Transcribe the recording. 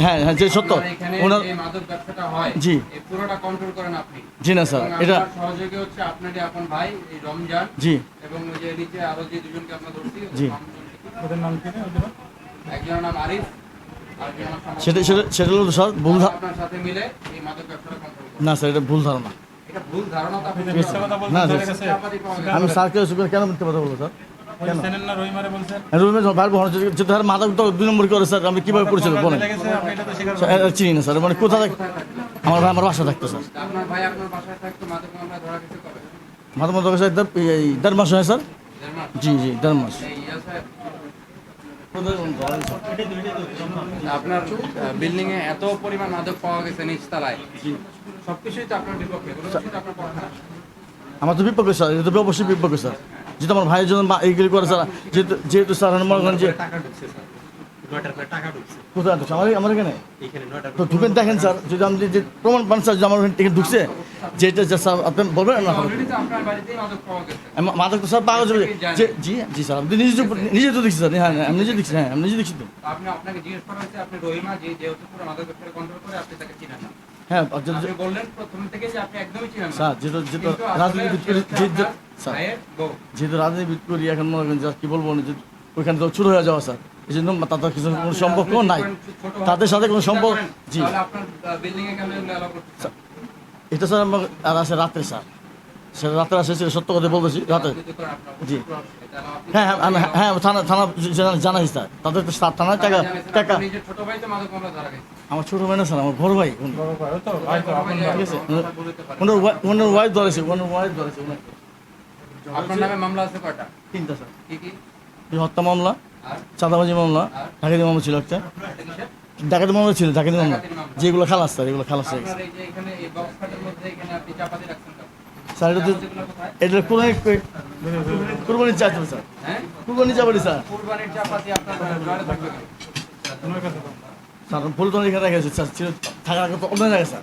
হ্যাঁ, হ্যাঁ, যে সত্য। ওনার- মাদক ব্যবসাটা হয়, জি। পুরোটা কন্ট্রোল করেন আপনি জি না স্যার এটা সহযোগী হচ্ছে আপনারই আপন ভাই এই রমজান জি এবং ওই যে নিচে আরও যে দুজনকে আমরা ধরছি জি। ওদের নাম কি? একজনের নাম আরিফ। সেটা সেটা সেটা হলো স্যার ভুল না স্যার এটা ভুল ধারণা। এটা ভুল ধারণা তো আপনি মিথ্যা কথা বলছেন না। আমি স্যারকে কেন মিথ্যে কথা বলব স্যার? মাদক তো দুই নম্বর করে স্যার আমি কীভাবে পরিচয় বলেন চিনি না স্যার মানে থাকলেন? আমার ভাই আমার বাসা থাকতো স্যার। মাদক স্যার দেড়- মাস হয় স্যার। জি জি দেড় মাস। আপনার বিল্ডিং এ এত পরিমাণ মাদক পাওয়া গেছে নিচতলায়। সবকিছুই তো আপনার বিপক্ষে। আমার তো বিপক্ষে স্যার। এটা তো অবশ্যই বিপক্ষে স্যার। যেহেতু আমার ভাইয়ের জন্য মা- এইগুলি করে স্যার যেহেতু যেহেতু স্যার আমি মনে করেন যে টাকা ঢুকছে স্যার। নয়টার পরে টাকা ঢুকছে। কোথায় ঢুকছে? আমার আমার এখানে? তো ঢুকেন দেখেন স্যার যদি আমি যে প্রমাণ পান স্যার যে আমার এখানে ঢুকছে যেটা যে স্যার আপনি বলবেন না? মাদক তো স্যার পাওয়া যাবে। যে জি জি স্যার আপনি নিজে নিজে তো দেখছি স্যার হ্যাঁ হ্যাঁ, আমি নিজে দেখছি হ্যাঁ আমি নিজে দেখছি তো। আপনাকে জিজ্ঞেস করা হয়েছে আপনি রহিমা যে যেহেতু পুরো মাদক কন্ট্রোল করে আপনি তাকে চিনেন না হ্যাঁ আর বললেন প্রথম থেকে যে আপনি একদমই চিনেন স্যার যেহেতু করি হচ্ছে স্যার যেহেতু রাজনীতি করি এখন মনে করেন কি বলব যে ওইখানে তো শুরু হয়ে যাওয়া স্যার। এই জন্য তাদের কিছু কোনো সম্পর্ক নাই। তাদের সাথে কোনো সম্পর্ক জি? এটা স্যার আমার আর আছে রাত্রে স্যার। সেটা রাত্রে আসে সেটা সত্য কথা বলতেছি রাতে তো জি। হ্যাঁ হ্যাঁ আমি হ্যাঁ থানা থানা জানা- জানাই স্যার তাদের তো থানায় টাকা টাকা তো। আমার ছোট ভাই না স্যার আমার বড় ভাই তো, তো। ঠিক আছে। ওনার ওনার ওয়াইফ ধরেছে ওনার ওয়াইফ ধরেছে আপনার নামে মামলা আছে কয়টা তিনটা স্যার কি কি এই হত্যা মামলা চাঁদাবাজি মামলা? ডাকাতি মামলা ছিল একটা? ডাকাতি মামলা ছিল ডাকাতি মামলা মামলা। যেগুলো খালাস স্যার এগুলো খালাস হয়ে গেছে স্যার এটা তো? এটা কোরবানি কোরবানি চাইতে স্যার হ্যাঁ? কোরবানি চাপাতি স্যার কুরবানির চাপাতি আপনার স্যার ফুল তো। এখানে রেখেছে স্যার থাকার কথা অন্য জায়গায় স্যার